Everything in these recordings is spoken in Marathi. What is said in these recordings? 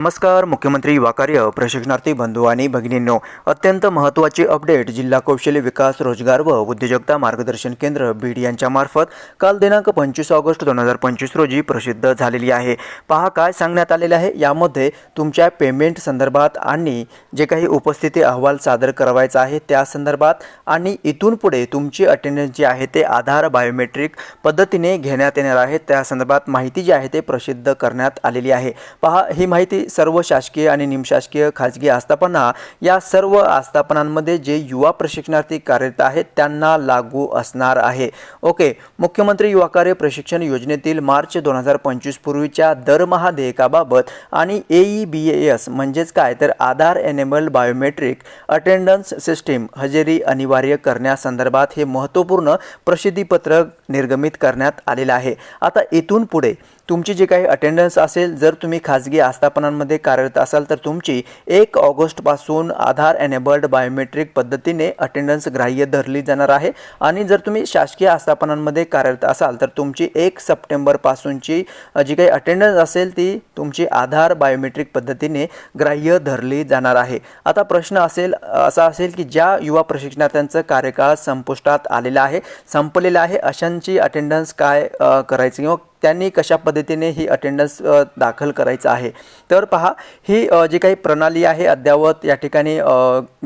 नमस्कार मुख्यमंत्री युवा कार्य प्रशिक्षणार्थी बंधू आणि भगिनींनो. अत्यंत महत्त्वाची अपडेट जिल्हा कौशल्य विकास रोजगार व उद्योजकता मार्गदर्शन केंद्र बीड यांच्यामार्फत काल दिनांक पंचवीस ऑगस्ट दोन हजार पंचवीस रोजी प्रसिद्ध झालेली आहे. पहा काय सांगण्यात आलेले आहे. यामध्ये तुमच्या पेमेंट संदर्भात आणि जे काही उपस्थिती अहवाल सादर करावायचा आहे त्या संदर्भात आणि इथून पुढे तुमची अटेंडन्स जी आहे ते आधार बायोमेट्रिक पद्धतीने घेण्यात येणार आहे. त्या संदर्भात माहिती जी आहे ते प्रसिद्ध करण्यात आलेली आहे. पहा ही माहिती सर्व शासकीय आणि निमशासकीय खाजगी आस्थापना या सर्व आस्थापनांमध्ये जे युवा प्रशिक्षणार्थी कार्यरत आहेत त्यांना लागू असणार आहे. ओके मुख्यमंत्री युवा कार्य प्रशिक्षण योजनेतील मार्च दोन हजार पंचवीस पूर्वीच्या दरमहा देयकाबाबत आणि ए ई बी एस म्हणजेच काय? तर Aadhaar enable biometric attendance system हजेरी अनिवार्य करण्यासंदर्भात हे महत्त्वपूर्ण प्रसिद्धीपत्रक निर्गमित करण्यात आलेलं आहे. आता इथून पुढे तुमची जी काही अटेंडन्स असेल जर तुम्ही खाजगी आस्थापनांमध्ये कार्यरत असाल तर तुमची एक ऑगस्टपासून आधार एनेबल्ड बायोमेट्रिक पद्धतीने अटेंडन्स ग्राह्य धरली जाणार आहे. आणि जर तुम्ही शासकीय आस्थापनांमध्ये कार्यरत असाल तर तुमची एक सप्टेंबरपासूनची जी काही अटेंडन्स असेल ती तुमची आधार बायोमेट्रिक पद्धतीने ग्राह्य धरली जाणार आहे. आता प्रश्न असेल असा असेल की ज्या युवा प्रशिक्षणार्थ्यांचं कार्यकाळ संपुष्टात आलेला आहे संपलेला आहे अशांची अटेंडन्स काय करायची किंवा त्यांनी कशा पद्धतीने ही अटेंडन्स दाखल करायचं आहे? तर पहा ही जी काही प्रणाली आहे अद्यावत या ठिकाणी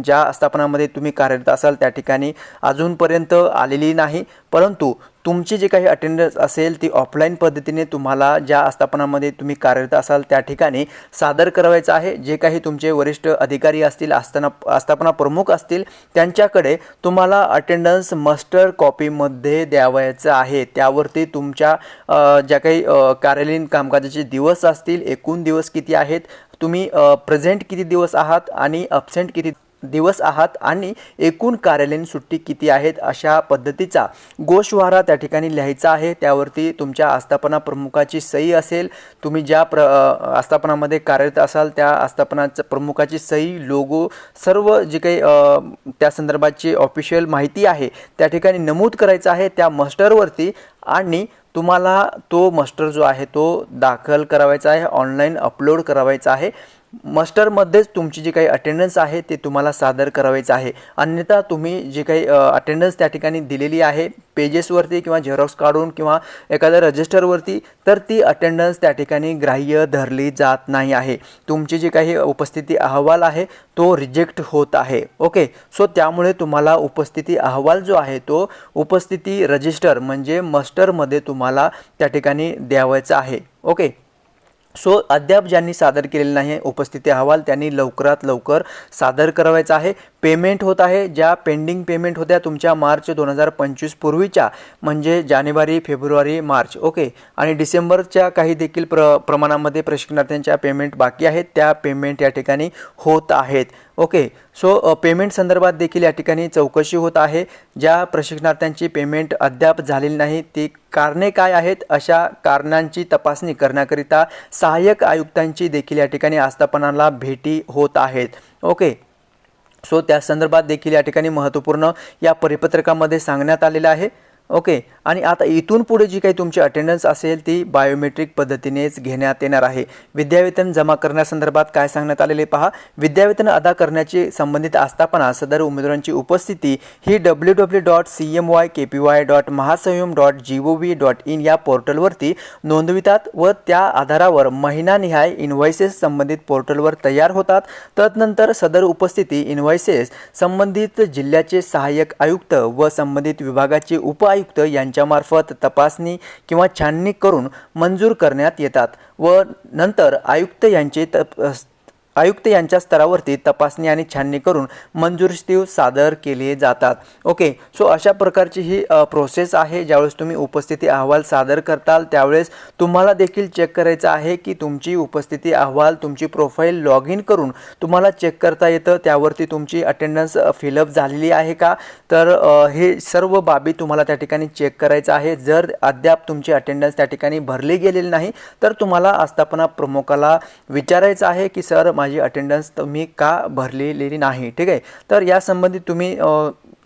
ज्या आस्थापनामध्ये तुम्ही कार्यरत असाल त्या ठिकाणी अजूनपर्यंत आलेली नाही. परंतु तुमची जी काही अटेंडन्स असेल ती ऑफलाईन पद्धतीने तुम्हाला ज्या आस्थापनामध्ये तुम्ही कार्यरत असाल त्या ठिकाणी सादर करावायचं आहे. जे काही तुमचे वरिष्ठ अधिकारी असतील आस्थाना आस्थापना प्रमुख असतील त्यांच्याकडे तुम्हाला अटेंडन्स मस्टर कॉपीमध्ये द्यावायचं आहे. त्यावरती तुमच्या ज्या काही कार्यालयीन कामकाजाचे दिवस असतील एकूण दिवस किती आहेत तुम्ही प्रेझेंट किती दिवस आहात आणि अबसेंट किती दिवस आहात आणि एकूण कार्यालयीन सुट्टी किती आहेत अशा पद्धतीचा गोषवारा त्या ठिकाणी लिहायचा आहे. त्यावरती तुमच्या आस्थापना प्रमुखाची सही असेल. तुम्ही ज्या प्र आस्थापनामध्ये कार्यरत असाल त्या आस्थापनाचं प्रमुखाची सही लोगो सर्व जे काही त्या संदर्भाची ऑफिशियल माहिती आहे त्या ठिकाणी नमूद करायचं आहे. त्या मस्टरवरती आणि तुम्हाला तो मस्टर जो आहे तो दाखल करावायचा आहे ऑनलाईन अपलोड करावायचा आहे. मस्टरमध्येच तुमची जी काही अटेंडन्स आहे ते तुम्हाला सादर करावायचं आहे. अन्यथा तुम्ही जी काही अटेंडन्स त्या ठिकाणी दिलेली आहे पेजेसवरती किंवा झेरॉक्स काढून किंवा एखाद्या रजिस्टरवरती तर ती अटेंडन्स त्या ठिकाणी ग्राह्य धरली जात नाही आहे. तुमची जी काही उपस्थिती अहवाल आहे तो रिजेक्ट होत आहे. ओके? सो त्यामुळे तुम्हाला उपस्थिती अहवाल जो आहे तो उपस्थिती रजिस्टर म्हणजे मस्टरमध्ये तुम्हाला त्या ठिकाणी द्यावायचा आहे. ओके? सो अद्याप ज्यांनी सादर केलेले नाही उपस्थिती अहवाल त्यांनी लवकरात लवकर सादर करावायचा आहे. पेमेंट होत आहे ज्या पेंडिंग पेमेंट होत्या तुमच्या मार्च दोन हजार पंचवीस पूर्वीच्या म्हणजे जानेवारी फेब्रुवारी मार्च. ओके. आणि डिसेंबरच्या काही देखील प्र प्रमाणामध्ये प्रशिक्षणार्थ्यांच्या पेमेंट बाकी आहेत त्या पेमेंट या ठिकाणी होत आहेत. ओके. सो पेमेंट संदर्भात देखील या ठिकाणी चौकशी होत आहे. ज्या प्रशिक्षणार्थ्यांची पेमेंट अद्याप झालेली नाही ती कारणे काय आहेत? अशा कारणांची तपासणी करण्याकरिता सहाय्यक आयुक्तांची देखील या ठिकाणी आस्थापनाला भेटी होत आहेत. ओके. सो त्या संदर्भात देखील या ठिकाणी महत्त्वपूर्ण या परिपत्रकामध्ये सांगण्यात आलेलं आहे. ओके. आणि आता इथून पुढे जी काही तुमची अटेंडन्स असेल ती बायोमेट्रिक पद्धतीनेच घेण्यात येणार आहे. विद्यावेतन जमा करण्यासंदर्भात काय सांगण्यात आलेले पहा. विद्यावेतन अदा करण्याची संबंधित आस्थापना सदर उमेदवारांची उपस्थिती ही W W dot C M Y K P Y dot Mahasanyam dot G O V dot IN या पोर्टलवरती नोंदवितात व त्या आधारावर महिनानिहाय इन्व्हॉइसेस संबंधित पोर्टलवर तयार होतात. तदनंतर सदर उपस्थिती इन्व्हॉइसेस संबंधित जिल्ह्याचे सहाय्यक आयुक्त व संबंधित विभागाचे आयुक्त यांच्यामार्फत तपासणी किंवा छाननी करून मंजूर करण्यात येतात व नंतर आयुक्त यांचे तप आयुक्त यांच्या स्तरावरती तपासणी आणि छाननी करून मंजुरी सादर केले जातात. ओके सो अशा प्रकारची ही प्रोसेस आहे. ज्यावेळेस तुम्ही उपस्थिती अहवाल सादर करताल त्यावेळेस तुम्हाला देखील चेक करायचं आहे की तुमची उपस्थिती अहवाल तुमची प्रोफाईल लॉग इन करून तुम्हाला चेक करता येतं. त्यावरती तुमची अटेंडन्स फिलअप झालेली आहे का? तर हे सर्व बाबी तुम्हाला त्या ठिकाणी चेक करायचं आहे. जर अद्याप तुमची अटेंडन्स त्या ठिकाणी भरली गेलेली नाही तर तुम्हाला आस्थापना प्रमुखाला विचारायचं आहे की सर माझी अटेंडन्स तुम्ही का भरलेली नाही ठीक आहे? तर या संबंधित तुम्ही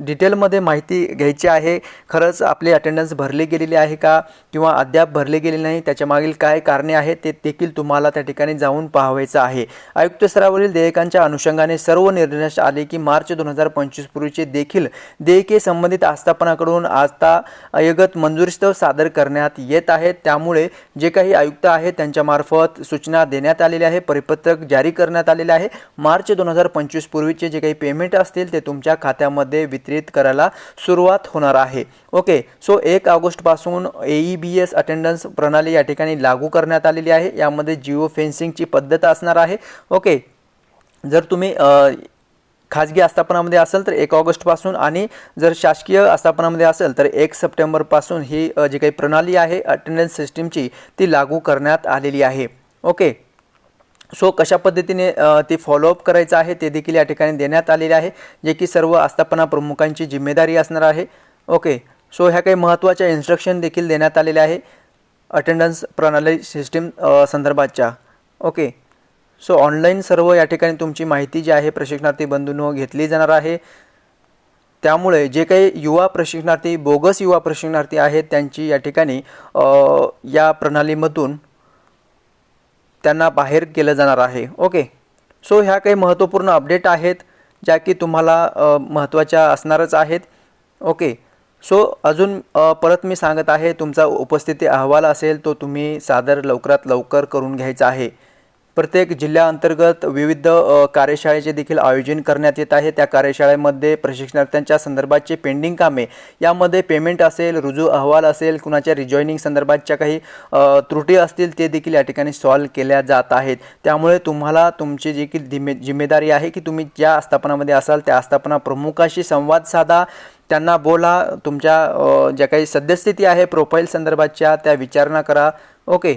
डिटेलमध्ये माहिती घ्यायची आहे. खरंच आपली अटेंडन्स भरली गेलेली आहे का? किंवा अद्याप भरली गेली नाही त्याच्यामागील काय कारणे आहेत ते देखील तुम्हाला त्या ठिकाणी जाऊन पाहावायचं आहे. आयुक्त स्तरावरील देयकांच्या अनुषंगाने सर्व निर्देश आले की मार्च दोन हजार पंचवीस पूर्वीचे देखील देयके संबंधित आस्थापनाकडून आता अयगत मंजुरीस्तव सादर करण्यात येत आहेत. त्यामुळे जे काही आयुक्त आहेत त्यांच्यामार्फत सूचना देण्यात आलेल्या आहे परिपत्रक जारी करण्यात आलेले आहे. मार्च दोन हजार पंचवीस पूर्वीचे जे काही पेमेंट असतील ते तुमच्या खात्यामध्ये वितरित करायला सुरुवात होणार आहे. ओके सो एक ऑगस्टपासून A E B S attendance प्रणाली या ठिकाणी लागू करण्यात आलेली आहे. यामध्ये जिओ फेन्सिंगची पद्धत असणार आहे. ओके जर तुम्ही खाजगी आस्थापनामध्ये असेल तर एक ऑगस्टपासून आणि जर शासकीय आस्थापनामध्ये असेल तर एक सप्टेंबरपासून ही जी काही प्रणाली आहे अटेंडन्स सिस्टीमची ती लागू करण्यात आलेली आहे. ओके सो कशा पद्धतीने ते फॉलोअप करायचं आहे ते देखील या ठिकाणी देण्यात आलेले आहे जे की सर्व आस्थापना प्रमुखांची जिम्मेदारी असणार आहे. ओके सो ह्या काही महत्त्वाच्या इन्स्ट्रक्शन देखील देण्यात आलेल्या आहे अटेंडन्स प्रणाली सिस्टीम संदर्भातच्या. ओके सो ऑनलाईन सर्व या ठिकाणी तुमची माहिती जी आहे प्रशिक्षणार्थी बंधूंनो घेतली जाणार आहे. त्यामुळे जे काही युवा प्रशिक्षणार्थी बोगस युवा प्रशिक्षणार्थी आहेत त्यांची या ठिकाणी या प्रणालीमधून त्यांना बाहेर केलं जाणार आहे. ओके सो ह्या काही महत्त्वपूर्ण अपडेट आहेत ज्या की तुम्हाला महत्त्वाच्या असणारच आहेत. ओके सो अजून परत मी सांगत आहे तुमचा उपस्थिती अहवाल असेल तो तुम्ही सादर लवकरात लवकर करून घ्यायचा आहे. प्रत्येक जिल्ह्याअंतर्गत विविध कार्यशाळेचे देखील आयोजन करण्यात येत आहे. त्या कार्यशाळेमध्ये प्रशिक्षणार्थ्यांच्या संदर्भातचे पेंडिंग कामे यामध्ये पेमेंट असेल रुजू अहवाल असेल कुणाच्या रिजॉईनिंग संदर्भातच्या काही त्रुटी असतील ते देखील या ठिकाणी सॉल्व केल्या जात आहेत. त्यामुळे तुम्हाला तुमची जी की जिम्मे जिम्मेदारी आहे की तुम्ही ज्या आस्थापनामध्ये असाल त्या आस्थापना प्रमुखाशी संवाद साधा. त्यांना बोला तुमच्या ज्या काही सद्यस्थिती आहे प्रोफाईल संदर्भातच्या त्या विचारणा करा. ओके